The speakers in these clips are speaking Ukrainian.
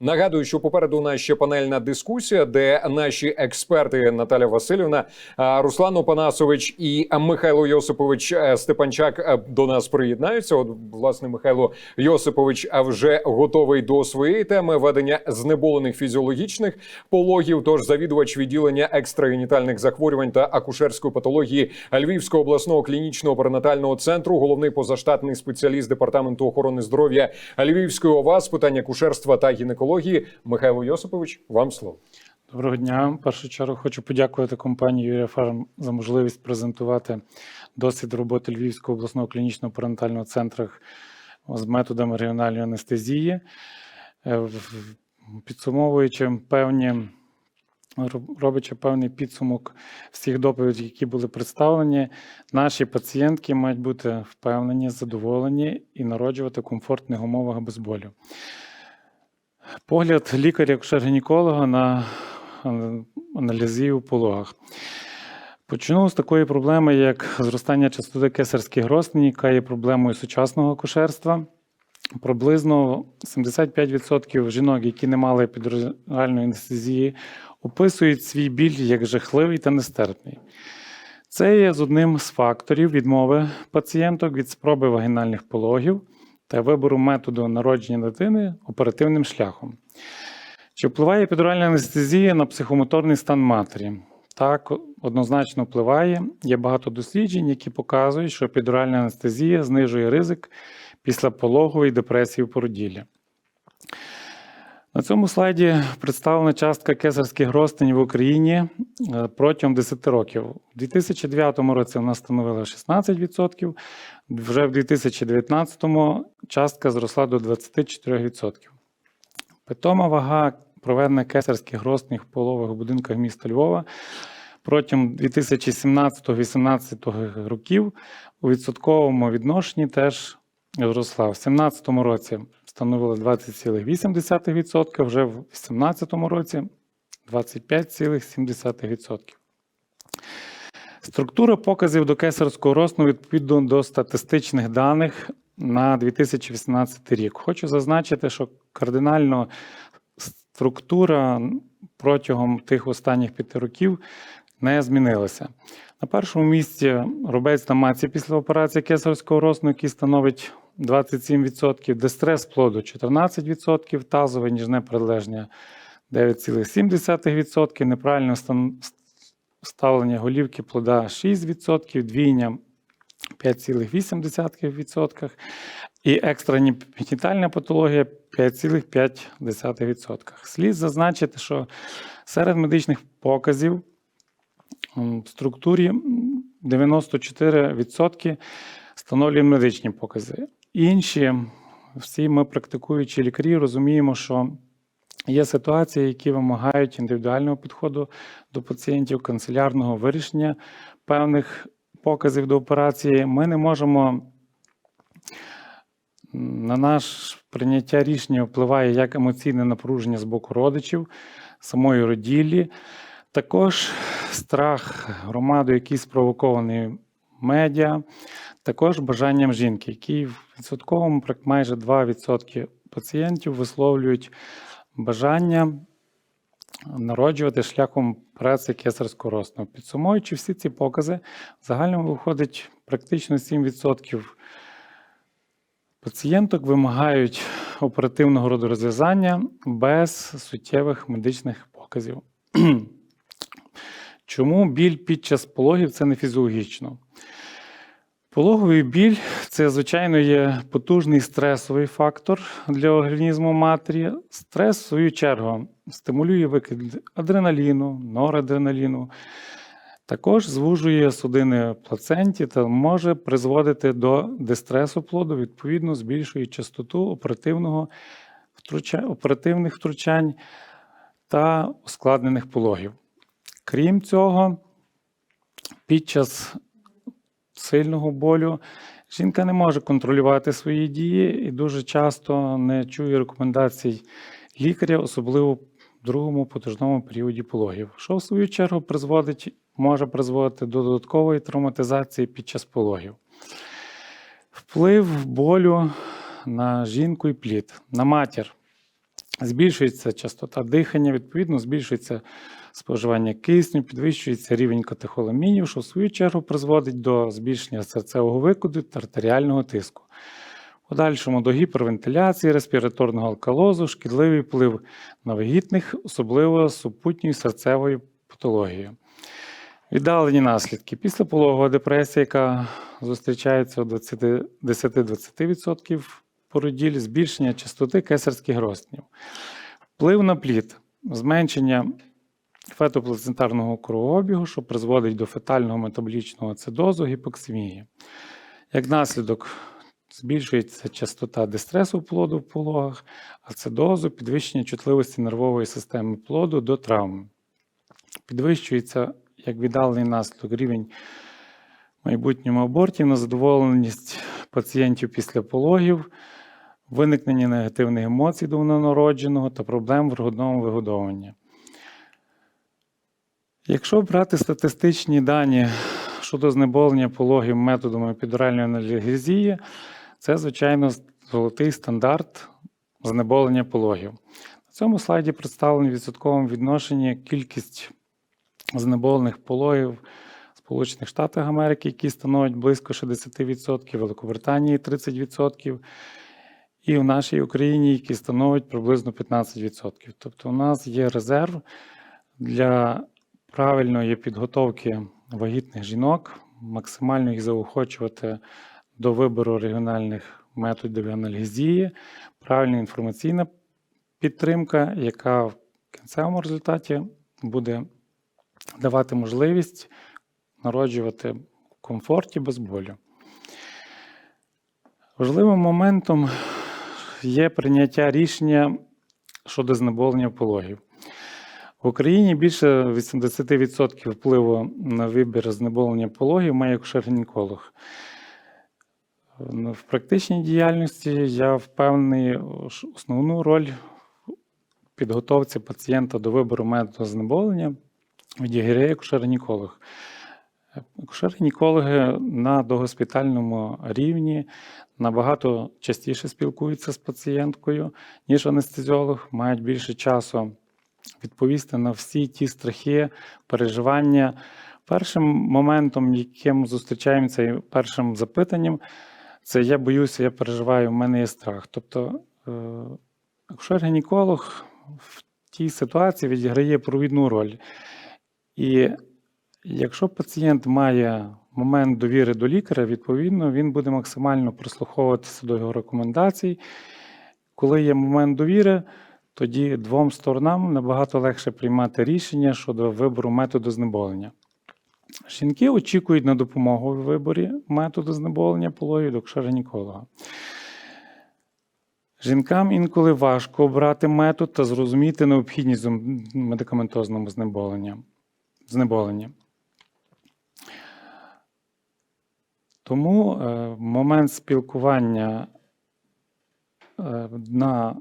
Нагадую, що попереду у нас ще панельна дискусія, де наші експерти Наталя Васильівна, Руслан Опанасович і Михайло Йосипович е, Степанчак е, до нас приєднаються. От власне Михайло Йосипович вже готовий до своєї теми ведення знеболених фізіологічних пологів. Тож завідувач відділення екстрагенітальних захворювань та акушерської патології Львівського обласного клінічного перинатального центру, головний позаштатний спеціаліст департаменту охорони здоров'я Львівської ОВА з питань акушерства та гінекології Михайло Йосипович. Вам слово. Доброго дня. В першу чергу хочу подякувати компанії Юрія Фарм за можливість презентувати досвід роботи Львівського обласного клінічного перинатального центру з методами регіональної анестезії, Е, підсумовуючи певні. роб- Робячи певний підсумок всіх доповідей, які були представлені, наші пацієнтки мають бути впевнені, задоволені і народжувати в комфортних умовах без болю. Погляд лікаря-акушер-гінеколога на е, аналізію в пологах. Почну з такої проблеми, як зростання частоти кесарських розтинів, яка є проблемою сучасного акушерства. Приблизно 75% жінок, які не мали епідуральної анестезії, описують свій біль як жахливий та нестерпний. Це є з одним з факторів відмови пацієнток від спроби вагінальних пологів та вибору методу народження дитини оперативним шляхом. Чи впливає епідуральна анестезія на психомоторний стан матері? Так, однозначно впливає. Є багато досліджень, які показують, що епідуральна анестезія знижує ризик післяпологової депресії в породіллі. На цьому слайді представлена частка кесарських розтинів в Україні е, протягом 10 років. У 2009 році вона становила 16%, вже в 2019 частка зросла до 24%. Питома вага проведення кесарських розтинів в полових будинках міста Львова протягом 2017-2018 років у відсотковому відношенні теж зросла. В 2017 році становила 20,8%, вже в 2018 році 25,7%. Структура показів до кесарського росту відповідно до статистичних даних на 2018 рік. Хочу зазначити, що кардинально структура протягом тих останніх п'яти років не змінилася. На першому місці робець на матці після операції кесарського розтину, який становить 27%, дистрес плоду 14%, тазове ніжне прилежня 9,7%, неправильне ставлення голівки плода 6%, двійня 5,8% і екстрагенітальна патологія 5,5%. Слід зазначити, що серед медичних показів в структурі 94% становлює медичні покази. Інші, всі ми практикуючі лікарі, розуміємо, що є ситуації, які вимагають індивідуального підходу до пацієнтів, канцелярного вирішення певних показів до операції. Ми не можемо на наш прийняття рішення впливає як емоційне напруження з боку родичів, самої роділлі, також страх громади, який спровокований медіа, також бажанням жінки, які в відсотковому майже 2% пацієнтів висловлюють бажання народжувати шляхом операції кесарського розтину. Підсумовуючи всі ці покази, в загальному виходить практично 7% пацієнток вимагають оперативного родорозв'язання без суттєвих медичних показів. Чому біль під час пологів це не фізіологічно? Пологовий біль це, звичайно, є потужний стресовий фактор для організму матері. Стрес, в свою чергу, стимулює викид адреналіну, норадреналіну, також звужує судини плаценті та може призводити до дистресу плоду, відповідно, збільшує частоту оперативного втруча... оперативних втручань та ускладнених пологів. Крім цього, під час сильного болю жінка не може контролювати свої дії і дуже часто не чує рекомендацій лікаря, особливо в другому потужному періоді пологів, що в свою чергу призводить, може призводити до додаткової травматизації під час пологів. Вплив болю на жінку і плід, на матір. Збільшується частота дихання, відповідно, збільшується споживання кисню, підвищується рівень катехоламінів, що в свою чергу призводить до збільшення серцевого викиду та артеріального тиску. В подальшому до гіпервентиляції, респіраторного алкалозу, шкідливий вплив на вагітних, особливо супутньою серцевою патологією. Віддалені наслідки. Післяпологова депресія, яка зустрічається у 20 10-20% породіль, збільшення частоти кесарських розтинів. Вплив на плід, зменшення фетоплацентарного кровообігу, що призводить до фетального метаболічного ацидозу, гіпоксимії. Як наслідок, збільшується частота дистресу плоду в пологах, ацидозу, підвищення чутливості нервової системи плоду до травм. Підвищується як віддалений наслідок рівень майбутньому абортів на задоволеність пацієнтів після пологів, виникнення негативних емоцій до новонародженого та проблем в грудному вигодовуванні. Якщо брати статистичні дані щодо знеболення пологів методом епідуральної аналгезії, це, звичайно, золотий стандарт знеболення пологів. На цьому слайді представлено в відсотковому відношенні кількість знеболених пологів Сполучених Штатах Америки, які становить близько 60%, Великобританії 30%, і в нашій Україні, які становить приблизно 15%. Тобто у нас є резерв для правильної підготовки вагітних жінок, максимально їх заохочувати до вибору регіональних методів аналгезії, правильна інформаційна підтримка, яка в кінцевому результаті буде давати можливість народжувати в комфорті без болю. Важливим моментом є прийняття рішення щодо знеболення пологів. В Україні більше 80% впливу на вибір знеболення пологів має акушер-гінеколог. Ну, В практичній діяльності я впевнений, основну роль підготовці пацієнта до вибору методу знеболення відіграє акушер-гінеколог. Акушер-гінекологи на догоспітальному рівні набагато частіше спілкуються з пацієнткою, ніж анестезіолог, мають більше часу відповісти на всі ті страхи, переживання. Першим моментом, яким зустрічаємося, і першим запитанням, це я боюся, я переживаю, в мене є страх. Тобто е, акушер-гінеколог в тій ситуації відіграє провідну роль. І якщо пацієнт має момент довіри до лікаря, відповідно, він буде максимально прислуховуватися до його рекомендацій. Коли є момент довіри, тоді двом сторонам набагато легше приймати рішення щодо вибору методу знеболення. Жінки очікують на допомогу в виборі методу знеболення пологів до акушера-гінеколога. Жінкам інколи важко обрати метод та зрозуміти необхідність в медикаментозному знеболенні. знеболенні. Тому е, момент спілкування е, на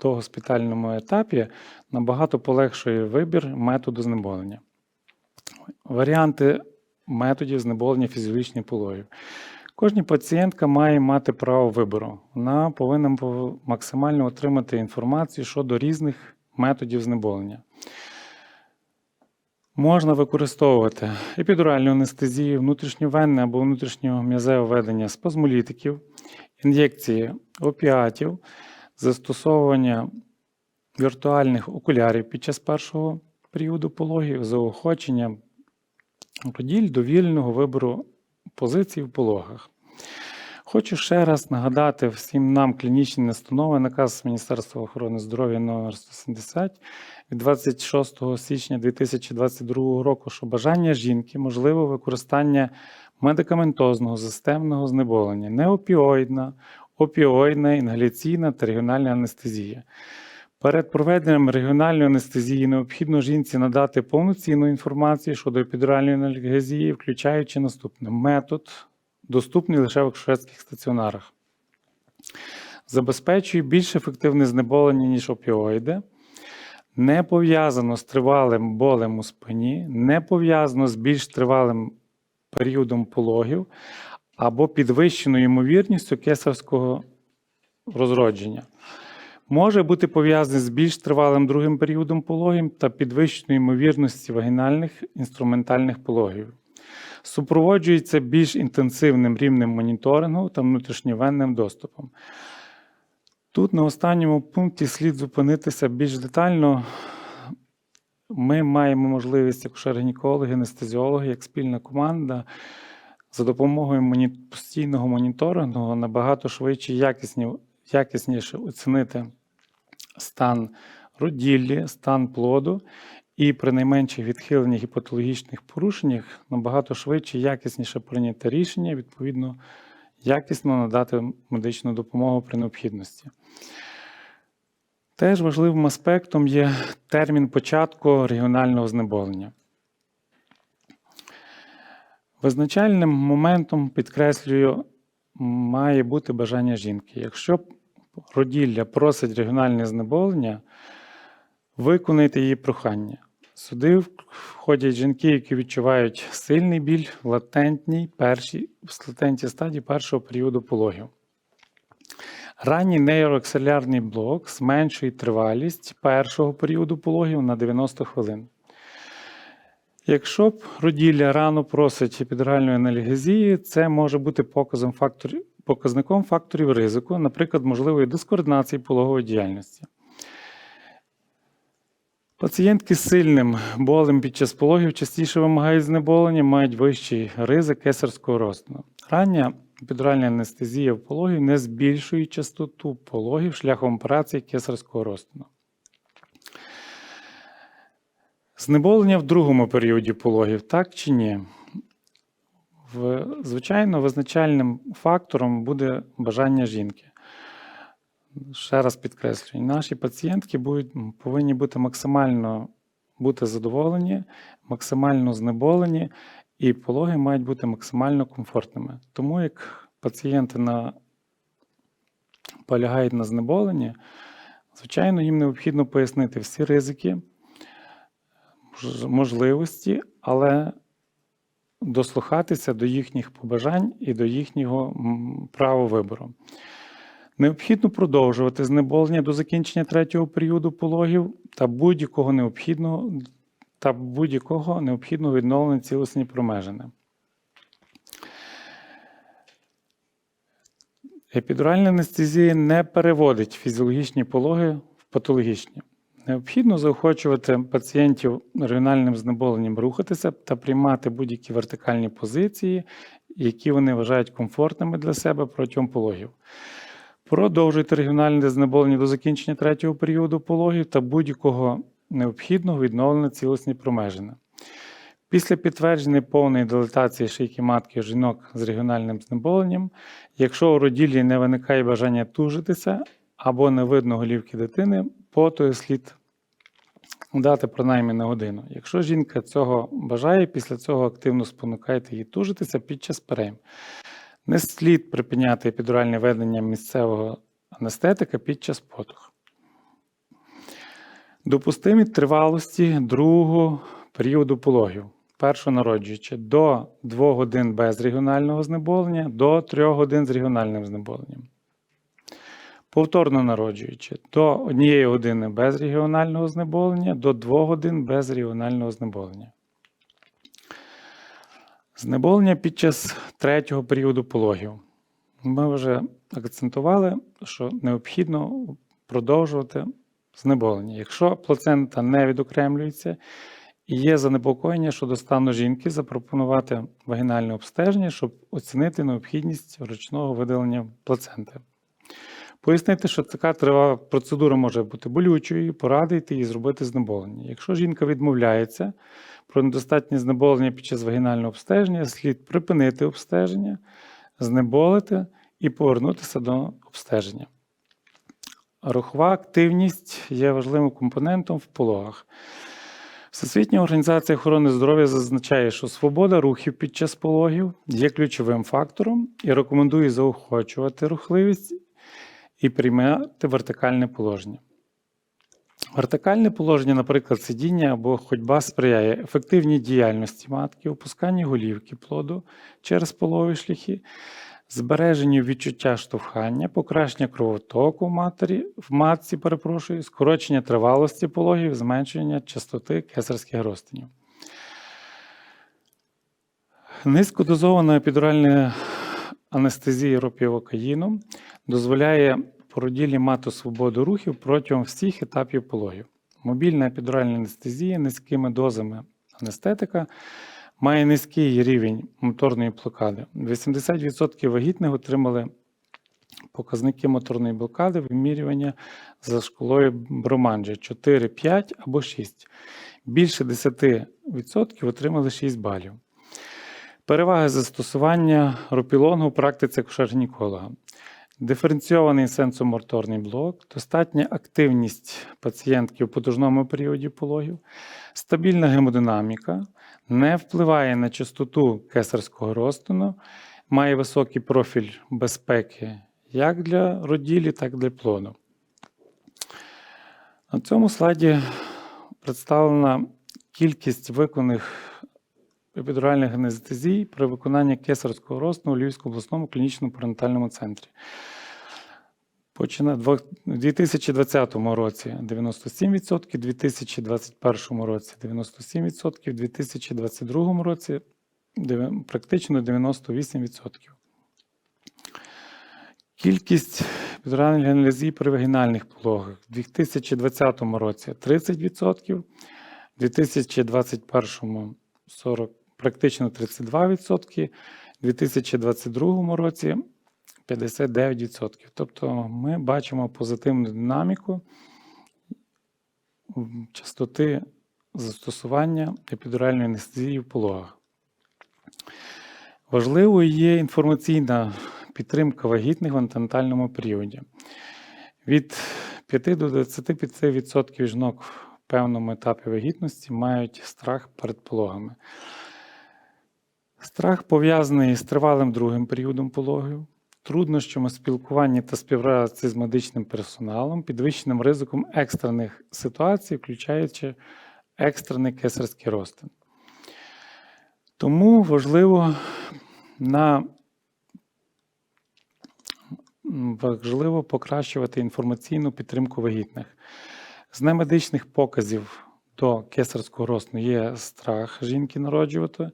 догоспітальному етапі набагато полегшує вибір методу знеболення. Варіанти методів знеболення фізіологічних пологів. Кожна пацієнтка має мати право вибору. Вона повинна максимально отримати інформацію щодо різних методів знеболення. Можна використовувати епідуральну анестезію, внутрішньовенне або внутрішньом'язеве введення спазмолітиків, ін'єкції опіатів, застосовування віртуальних окулярів під час першого періоду пологів, заохочення роділь до вільного вибору позицій в пологах. Хочу ще раз нагадати всім нам клінічні настанови, наказ Міністерства охорони здоров'я номер 170 від 26 січня 2022 року, що бажання жінки можливе використання медикаментозного системного знеболення, неопіоїдна, опіоїдна, інгаляційна та регіональна анестезія. Перед проведенням регіональної анестезії необхідно жінці надати повноцінну інформацію щодо епідуральної анальгезії, включаючи наступне метод, доступний лише в акушерських стаціонарах. Забезпечує більш ефективне знеболення, ніж опіоїди, не пов'язано з тривалим болем у спині, не пов'язано з більш тривалим періодом пологів або підвищеною ймовірністю кесарського розродження. може бути пов'язаний з більш тривалим другим періодом пологів та підвищеною ймовірності вагінальних інструментальних пологів. Супроводжується більш інтенсивним рівнем моніторингу та внутрішньовенним доступом. Тут на останньому пункті слід зупинитися більш детально. Ми маємо можливість, як гінекологи, анестезіологи, як спільна команда, за допомогою постійного моніторингу набагато швидше якісні... якісніше оцінити стан роділлі, стан плоду, і при найменших відхиленнях і патологічних порушеннях набагато швидше якісніше прийняти рішення, відповідно, якісно надати медичну допомогу при необхідності. Теж важливим аспектом є термін початку регіонального знеболення. Визначальним моментом, підкреслюю, має бути бажання жінки. Якщо роділля просить регіональне знеболення, виконайте її прохання. Сюди входять жінки, які відчувають сильний біль в латентній першій, в латентній стадії першого періоду пологів. Ранній нейроакселярний блок зменшує тривалість першого періоду пологів на 90 хвилин. Якщо б роділля рано просить епідуральної анальгезії, це може бути показом факторів, показником факторів ризику, наприклад, можливої дискоординації пологової діяльності. Пацієнтки з сильним болем під час пологів частіше вимагають знеболення, мають вищий ризик кесарського розтину. Рання епідуральна анестезія в пологів не збільшує частоту пологів шляхом операції кесарського розтину. Знеболення в другому періоді пологів, так чи ні? В, звичайно, визначальним фактором буде бажання жінки. Ще раз підкреслюю, наші пацієнтки будуть, повинні бути максимально бути задоволені, максимально знеболені, і пологи мають бути максимально комфортними. Тому як пацієнти на, полягають на знеболенні, звичайно, їм необхідно пояснити всі ризики, можливості, але дослухатися до їхніх побажань і до їхнього права вибору. Необхідно продовжувати знеболення до закінчення третього періоду пологів та будь-якого необхідного та будь-якого необхідного відновлення цілісні промежини. Епідуральна анестезія не переводить фізіологічні пологи в патологічні. Необхідно заохочувати пацієнтів регіональним знеболенням рухатися та приймати будь-які вертикальні позиції, які вони вважають комфортними для себе протягом пологів. Продовжуйте регіональне знеболення до закінчення третього періоду пологів та будь-якого необхідного відновлення цілісні промежини. Після підтвердження повної дилатації шийки матки жінок з регіональним знеболенням, якщо у роділлі не виникає бажання тужитися або не видно голівки дитини, потою слід дати принаймні на годину. Якщо жінка цього бажає, після цього активно спонукайте її тужитися під час перейм. Не слід припиняти епідуральне ведення місцевого анестетика під час потух. Допустимі тривалості другого періоду пологів. Першонароджуючи до 2 годин без регіонального знеболення, до 3 годин з регіональним знеболенням. Повторно народжуючи до 1 години без регіонального знеболення, до 2 годин без регіонального знеболення. Знеболення під час третього періоду пологів. Ми вже акцентували, що необхідно продовжувати знеболення. Якщо плацента не відокремлюється і є занепокоєння щодо стану жінки, запропонувати вагінальне обстеження, щоб оцінити необхідність ручного видалення плаценти. Пояснити, що така трива процедура може бути болючою, порадити і зробити знеболення. Якщо жінка відмовляється про недостатнє знеболення під час вагінального обстеження, слід припинити обстеження, знеболити і повернутися до обстеження. Рухова активність є важливим компонентом в пологах. Всесвітня організація охорони здоров'я зазначає, що свобода рухів під час пологів є ключовим фактором і рекомендує заохочувати рухливість і приймати вертикальне положення. Вертикальне положення, наприклад, сидіння або ходьба сприяє ефективній діяльності матки, опусканню голівки плоду через полові шляхи, збереженню відчуття штовхання, покращення кровотоку в матері, в матці, перепрошую, скорочення тривалості пологів, зменшення частоти кесарських розтинів. Низькодозована епідуральна анестезія ропівокаїном дозволяє породілі мати свободу рухів протягом всіх етапів пологів. Мобільна епідуральна анестезія низькими дозами анестетика має низький рівень моторної блокади. 80% вагітних отримали показники моторної блокади вимірювання за школою Броманджі 4, 5 або 6. Більше 10% отримали 6 балів. Переваги застосування ропілонгу у практиці акушер-гінеколога. Диференційований сенсомоторний блок, достатня активність пацієнтки у потужному періоді пологів, стабільна гемодинаміка, не впливає на частоту кесарського розтину, має високий профіль безпеки як для роділі, так і для плоду. На цьому слайді представлена кількість виконаних епідуральних анестезій при виконанні кесарського розтину у Львівському обласному клінічному перинатальному центрі. Почина в 2020 році 97%, у 2021 році 97%, у 2022 році практично 98%. Кількість епідуральних анестезій при вагінальних пологах у 2020 році 30%, у 2021 40, практично 32%, у 2022 році 59%. Тобто ми бачимо позитивну динаміку частоти застосування епідуральної анестезії в пологах. Важливою є інформаційна підтримка вагітних в антенатальному періоді. Від 5 до 25% жінок в певному етапі вагітності мають страх перед пологами. Страх пов'язаний з тривалим другим періодом пологів, труднощами спілкування та співпраці з медичним персоналом, підвищеним ризиком екстрених ситуацій, включаючи екстрений кесарський розтин. Тому важливо на важливо покращувати інформаційну підтримку вагітних. З немедичних показів до кесарського розтину є страх жінки народжувати.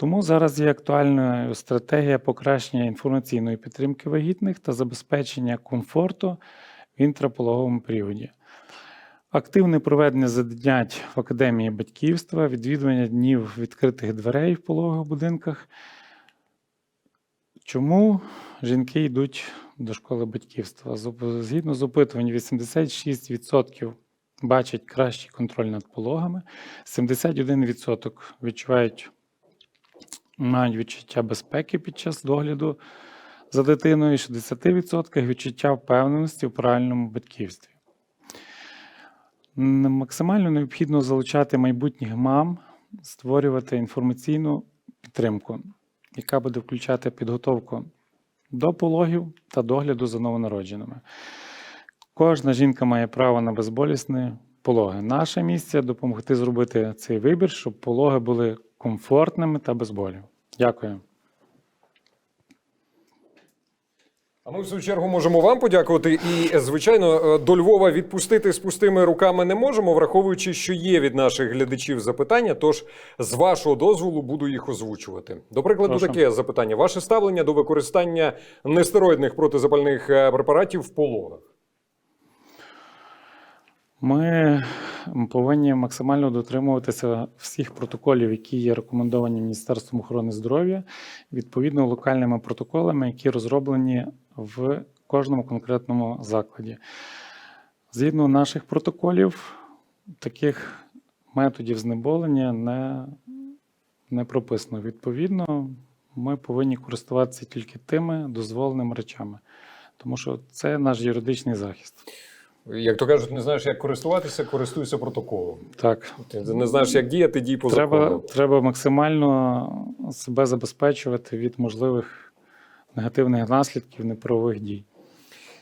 Тому зараз є актуальною стратегія покращення інформаційної підтримки вагітних та забезпечення комфорту в інтрапологовому періоді. Активне проведення занять в академії батьківства, відвідування днів відкритих дверей в пологових будинках. Чому жінки йдуть до школи батьківства? Згідно з опитувань, 86% бачать кращий контроль над пологами, 71% відчувають мають відчуття безпеки під час догляду за дитиною, і 60% відчуття впевненості у правильному батьківстві. Максимально необхідно залучати майбутніх мам, створювати інформаційну підтримку, яка буде включати підготовку до пологів та догляду за новонародженими. Кожна жінка має право на безболісне пологи. Наша місія допомогти зробити цей вибір, щоб пологи були комфортними та без болю. Дякую. А ми в свою чергу можемо вам подякувати. І, звичайно, е, до Львова відпустити з пустими руками не можемо, враховуючи, що є від наших глядачів запитання. Тож, з вашого дозволу, буду їх озвучувати. До прикладу, Прошу. таке запитання: ваше ставлення до використання нестероїдних протизапальних е, препаратів в пологах. Ми повинні максимально дотримуватися всіх протоколів, які є рекомендовані Міністерством охорони здоров'я, відповідно локальними протоколами, які розроблені в кожному конкретному закладі. Згідно наших протоколів, таких методів знеболення не, не прописано. Відповідно, ми повинні користуватися тільки тими дозволеними речами, тому що це наш юридичний захист. Як то кажуть, не знаєш, як користуватися, користуйся протоколом. Так. Ти не знаєш, як діяти, дій по Треба, закону. треба максимально себе забезпечувати від можливих негативних наслідків неправових дій.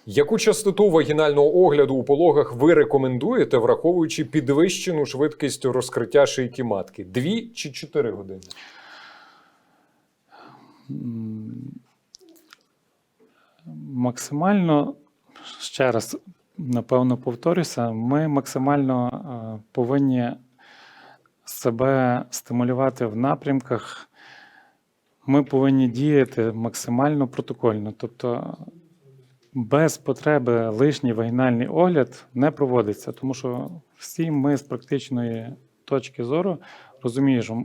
Яку частоту вагінального огляду у пологах ви рекомендуєте, враховуючи підвищену швидкість розкриття шийки матки? Дві чи чотири години? Максимально, ще раз, напевно, повторюся, ми максимально е, повинні себе стимулювати в напрямках. Ми повинні діяти максимально протокольно. Тобто без потреби лишній вагінальний огляд не проводиться, тому що всі ми з практичної точки зору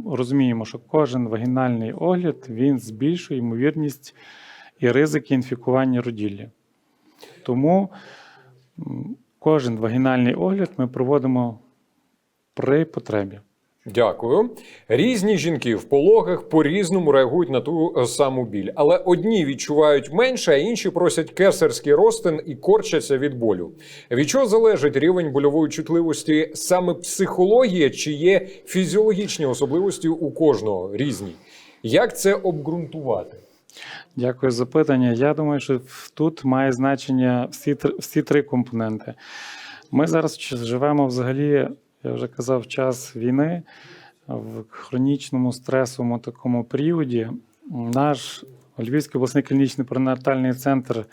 розуміємо, що кожен вагінальний огляд він збільшує ймовірність і ризики інфікування роділля. Тому кожен вагінальний огляд ми проводимо при потребі. Дякую. Різні жінки в пологах по-різному реагують на ту е, саму біль, але одні відчувають менше, а інші просять кесарський розтин і корчаться від болю. Від чого залежить рівень больової чутливості саме психологія, чи є фізіологічні особливості у кожного різні? Як це обґрунтувати? Дякую за питання. Я думаю, що тут має значення всі, всі три компоненти. Ми зараз живемо взагалі, я вже казав, час війни в хронічному стресовому такому періоді. Наш Львівський обласний клінічний перинатальний центр,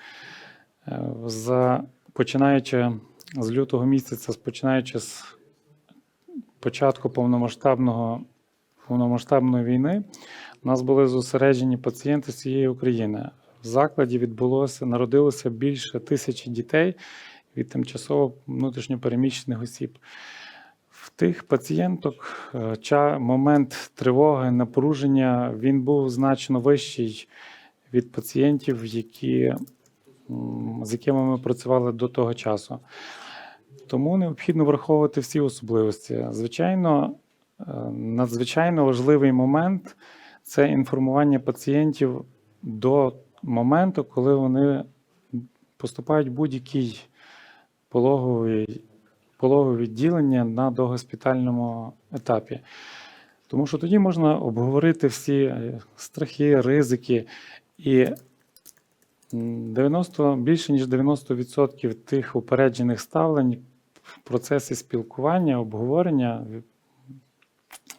е, за, починаючи з лютого місяця, починаючи з початку повномасштабного, повномасштабної війни, у нас були зосереджені пацієнти з цієї України. В закладі відбулося, народилося більше тисячі дітей від тимчасово внутрішньопереміщених осіб. В тих пацієнток е, момент тривоги, напруження він був значно вищий від пацієнтів, які, з якими ми працювали до того часу. Тому необхідно враховувати всі особливості. Звичайно, е, надзвичайно важливий момент це інформування пацієнтів до моменту, коли вони поступають в будь-який пологовий, пологове відділення на догоспітальному етапі. Тому що тоді можна обговорити всі е, страхи, ризики. І 90, більше ніж 90% тих упереджених ставлень в процесі спілкування, обговорення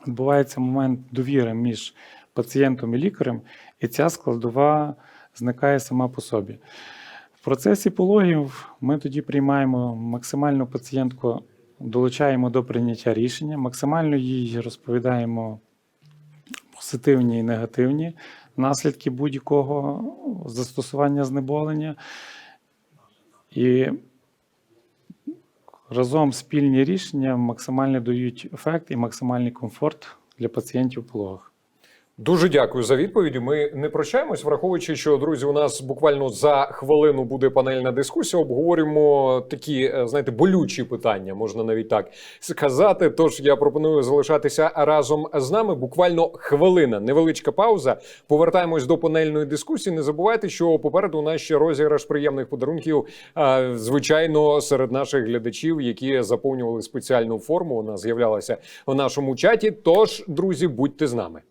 відбувається момент довіри між пацієнтом і лікарем, і ця складова зникає сама по собі. В процесі пологів ми тоді приймаємо максимально пацієнтку, долучаємо до прийняття рішення, максимально їй розповідаємо позитивні і негативні наслідки будь-якого застосування знеболення. І разом спільні рішення максимально дають ефект і максимальний комфорт для пацієнтів в пологах. Дуже дякую за відповіді. Ми не прощаємось, враховуючи, що друзі, у нас буквально за хвилину буде панельна дискусія. Обговорюємо такі, е, знаєте, болючі питання, можна навіть так сказати. Тож я пропоную залишатися разом з нами. Буквально хвилина, невеличка пауза. Повертаємось до панельної дискусії. Не забувайте, що попереду у нас ще розіграш приємних подарунків. а, Звичайно, серед наших глядачів, які заповнювали спеціальну форму. Вона з'являлася в нашому чаті. Тож, друзі, будьте з нами.